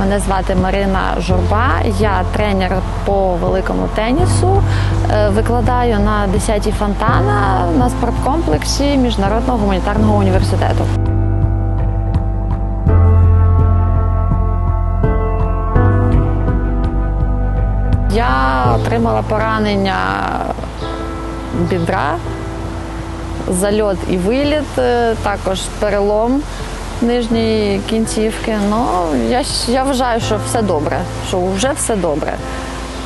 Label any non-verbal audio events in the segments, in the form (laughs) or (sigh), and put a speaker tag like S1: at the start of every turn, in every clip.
S1: Мене звати Марина Журба. Я тренер по великому тенісу. Е, Викладаю на 10-й фонтана на спорткомплексі Міжнародного гуманітарного університету. Я отримала поранення бідра, зальот і виліт, е, також перелом нижньої кінцівки. Ну, я, я вважаю, що все добре, що вже все добре.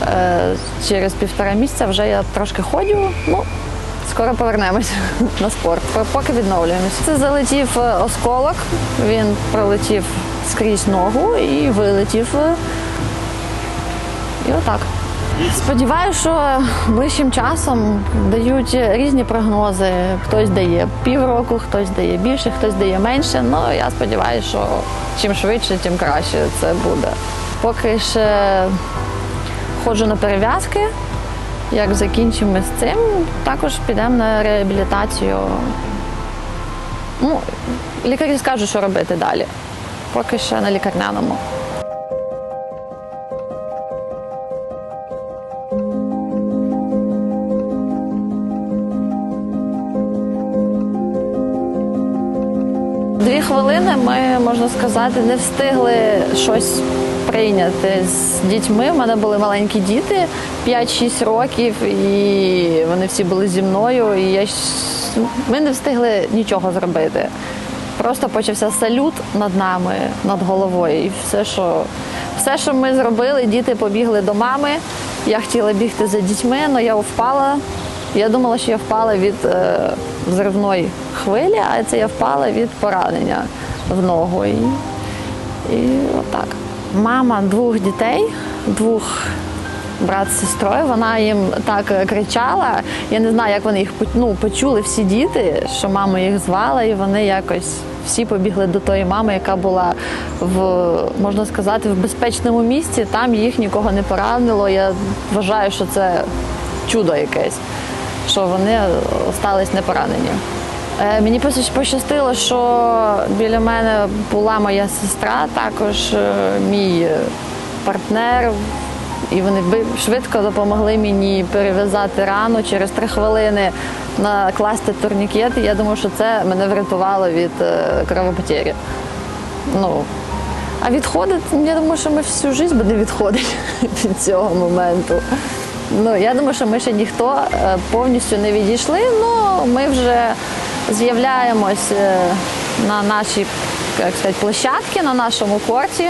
S1: Е, через півтора місяця вже я трошки ходжу. Ну, скоро повернемось (laughs) на спорт. Поки відновлюємося. Це залетів е, осколок, він пролетів скрізь ногу і вилетів. е, І отак. Сподіваюся, що ближчим часом дають різні прогнози. Хтось дає півроку, хтось дає більше, хтось дає менше. Ну я сподіваюся, що чим швидше, тим краще це буде. Поки ще ходжу на перев'язки. Як закінчимо з цим, також підемо на реабілітацію. Ну, лікарі скажуть, що робити далі. Поки ще на лікарняному. Дві хвилини ми, можна сказати, не встигли щось прийняти з дітьми. У мене були маленькі діти 5-6 років, і вони всі були зі мною. І я... Ми не встигли нічого зробити. Просто почався салют над нами, над головою. І все, що, все, що ми зробили, діти побігли до мами. Я хотіла бігти за дітьми, але я впала. Я думала, що я впала від е, взривної хвилі, а це я впала від поранення в ногу. І, і отак. Мама двох дітей, двох брат з сестрою, вона їм так кричала. Я не знаю, як вони їх ну, почули всі діти, що мама їх звала, і вони якось всі побігли до тої мами, яка була в можна сказати в безпечному місці. Там їх нікого не поранило. Я вважаю, що це чудо якесь, що вони остались не поранені. Е, Мені пощастило, що біля мене була моя сестра, також е, мій е, партнер. І вони швидко допомогли мені перев'язати рану через три хвилини накласти турнікет. Я думаю, що це мене врятувало від кровопотері. Ну, а відходить, я думаю, що ми всю життя будемо відходити (laughs) від цього моменту. Ну, я думаю, що ми ще ніхто е, повністю не відійшли, але ми вже з'являємось е, на нашій як сказати, площадці, на нашому корті.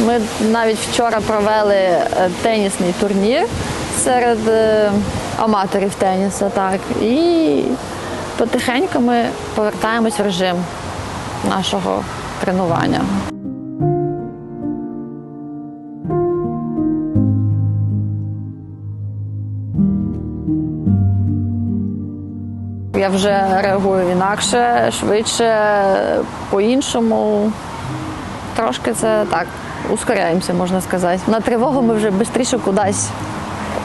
S1: Ми навіть вчора провели е, тенісний турнір серед аматорів тенісу. Так. І потихеньку ми повертаємось в режим нашого тренування. Я вже реагую інакше, швидше, по-іншому. Трошки це так, ускоряємося, можна сказати. На тривогу ми вже швидше кудись,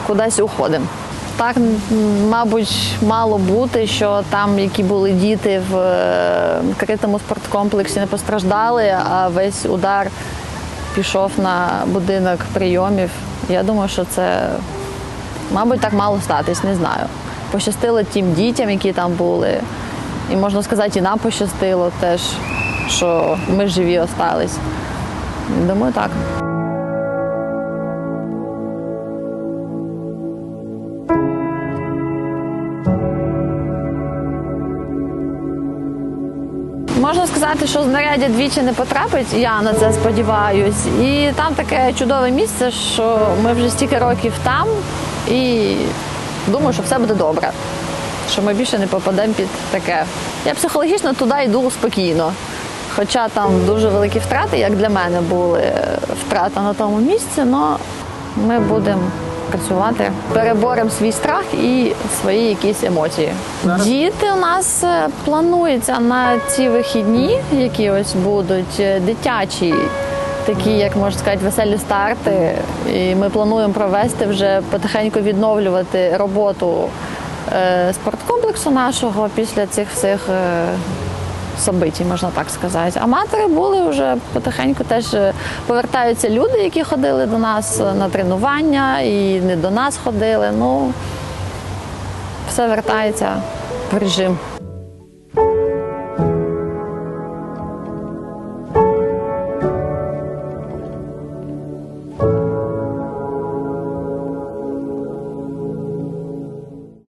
S1: кудись уходимо. Так, мабуть, мало бути, що там, які були діти в е, критому спорткомплексі, не постраждали, а весь удар пішов на будинок прийомів. Я думаю, що це, мабуть, так мало статись, не знаю. Пощастило тим дітям, які там були. І можна сказати, і нам пощастило теж, що ми живі остались. Думаю, так. Можна сказати, що знаряддя двічі не потрапить, я на це сподіваюсь. І там таке чудове місце, що ми вже стільки років там, і думаю, що все буде добре. Що ми більше не попадемо під таке. Я психологічно туди йду спокійно. Хоча там дуже великі втрати, як для мене були е, втрата на тому місці, але ми будемо працювати, переборемо свій страх і свої якісь емоції. Діти у нас е, плануються на ці вихідні, які ось будуть е, дитячі, такі, як можна сказати, веселі старти. І ми плануємо провести вже потихеньку відновлювати роботу е, спорткомплексу нашого після цих всіх е, собиті, можна так сказати. Аматори були вже потихеньку теж е, повертаються люди, які ходили до нас на тренування і не до нас ходили. Ну, все вертається в режим.